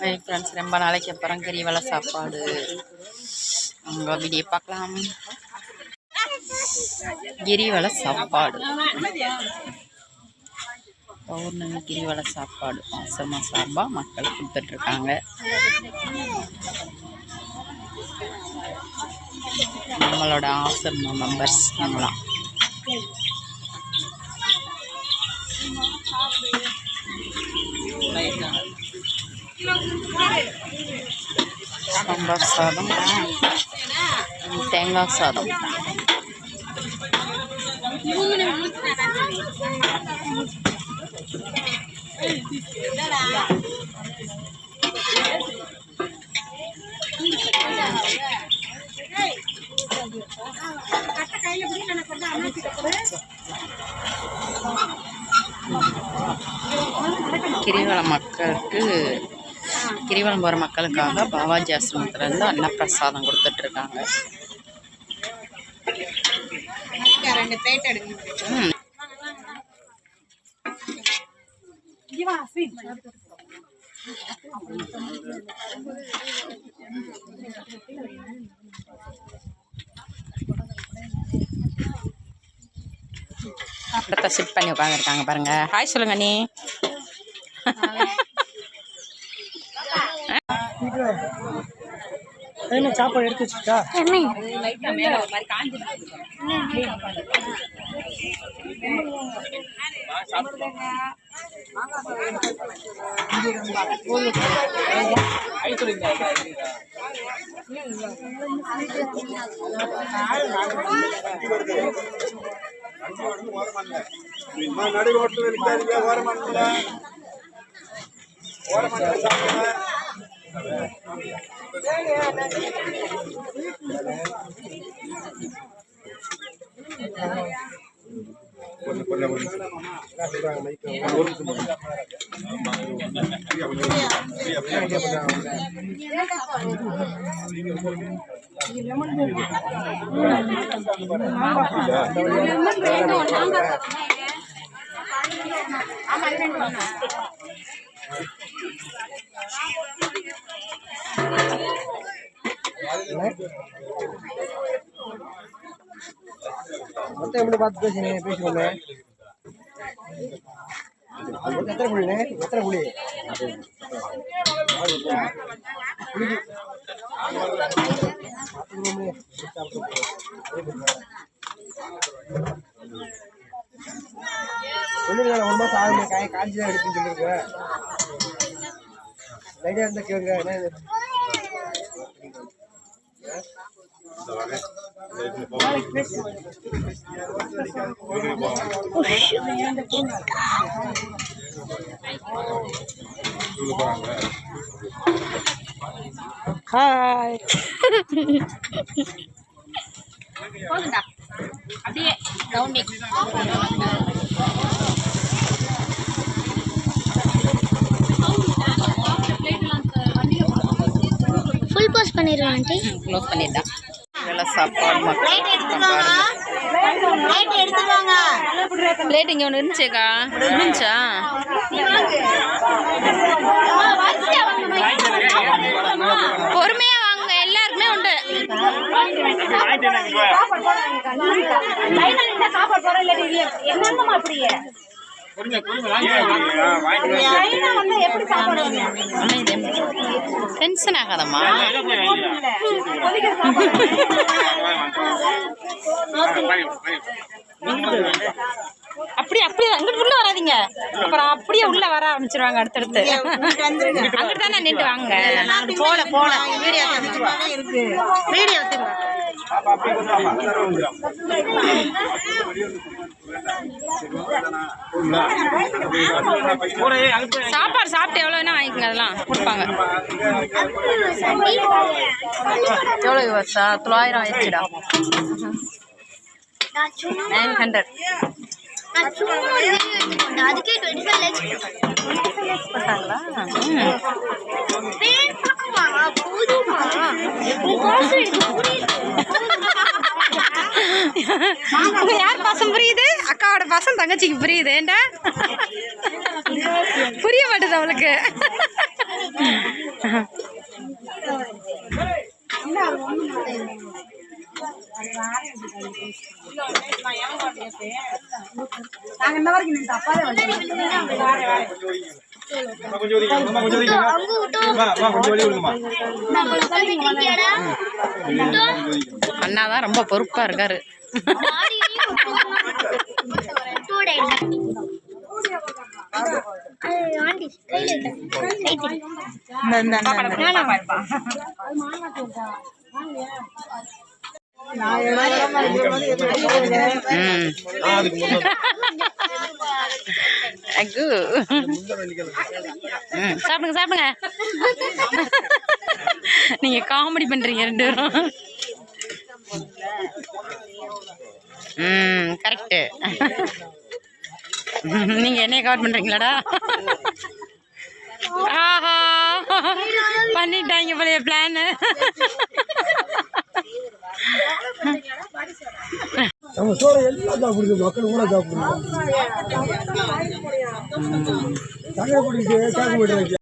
Hi friends ரொம்ப நாளைக்கு அப்புறம் கிரிவல சாப்பாடு. அங்கே வீடியோ பார்க்கலாம். கிரிவல சாப்பாடு. பௌர்ணமி கிரிவல சாப்பாடு. ஆசிரமம் சார்பாக மக்கள் கொடுத்துட்ருக்காங்க. நம்மளோட ஆசிரம மெம்பர்ஸ் நம்மளாம். சாதம். தேங்காய் சாதம். கிரிவல மக்களுக்கு கிரிவலம் போகிற மக்களுக்காக பாபாஜி ஆசிரமத்துலேருந்து அன்னப்பிரசாதம் கொடுத்துட்ருக்காங்க. ரெண்டு பிளேட் எடுங்க. ம். இடத்த சிட் பண்ணி உட்காந்துருக்காங்க பாருங்க. ஹாய் சொல்லுங்க நீ. என்ன சாப்பாடு எடுத்து வச்சுட்டா நடு ரோட்டில் இருக்காதீங்க ஓரமானுங்கள ஓரமான ஆமா மொத்தம் எப்படி பார்த்து பேசுங்க பேசுவோங்க எத்தனை புள்ளி? எத்தனை புள்ளி? புளிக்கு. ஒன்றும் இல்லை ஒரு மாதம் ஆகுது காய் காஞ்சி தான் எடுக்குன்னு சொல்லியிருக்கேன் லைட்டாக இருந்தால் கேளுங்க என்ன இது? ஹாய் போதுண்டா அப்படியே ரவுண்டிங் ஆண்டி க்ளோஸ் சாப்பாடு மக்கள் பிளேட் இங்கே ஒன்று இருந்துச்சேக்கா இருந்துச்சா பொறுமையாக வாங்க எல்லாருக்குமே உண்டு டென்ஷன் ஆகாதம்மா. அப்படியே அப்படியே அங்கிட்டு உள்ள வராதீங்க. அப்புறம் அப்படியே உள்ள வர ஆரம்பிச்சிருவாங்க அடுத்தடுத்து. அங்கிட்டு தானே நின்று வாங்க போல போல. வீடியோ இருக்கு. வீடியோ சாப்பாடு சாப்பிட்டு எவ்வளோ வேணா வாங்கிக்கோங்க அதெல்லாம் கொடுப்பாங்க. எவ்வளோ யுவர்ஸா தொள்ளாயிரம் ஆயிடுச்சுடா. நான் ஹண்ட்ரட். அதுக்கே டுவெண்ட்டி ஃபைவ் லேக்ஸ் போட்டாங்களா போதுமா உங்க யார் பாசம் புரியுது? அக்காவோட பாசம் தங்கச்சிக்கு புரியுது. ஏண்டா? புரிய மாட்டேது அவளுக்கு. கொஞ்சம். அம்மா, கொஞ்சம் கொஞ்சம் விடுங்கம்மா. அண்ணா தான் ரொம்ப பொறுப்பா இருக்காரு. சாப்பிடுங்க சாப்பிடுங்க நீங்க காமெடி பண்றீங்க ரெண்டு பேரும் ம் கரெக்டு நீங்க என்னைய கவர் பண்றீங்களாடா? ஆஹா பண்ணிட்டாங்க போலயே பிளான் நம்ம சோறை எல்லாம் சாப்பிடுது மக்கள் கூட சாப்பிடுது தங்க குடிக்கு கேட்க விடுறாங்க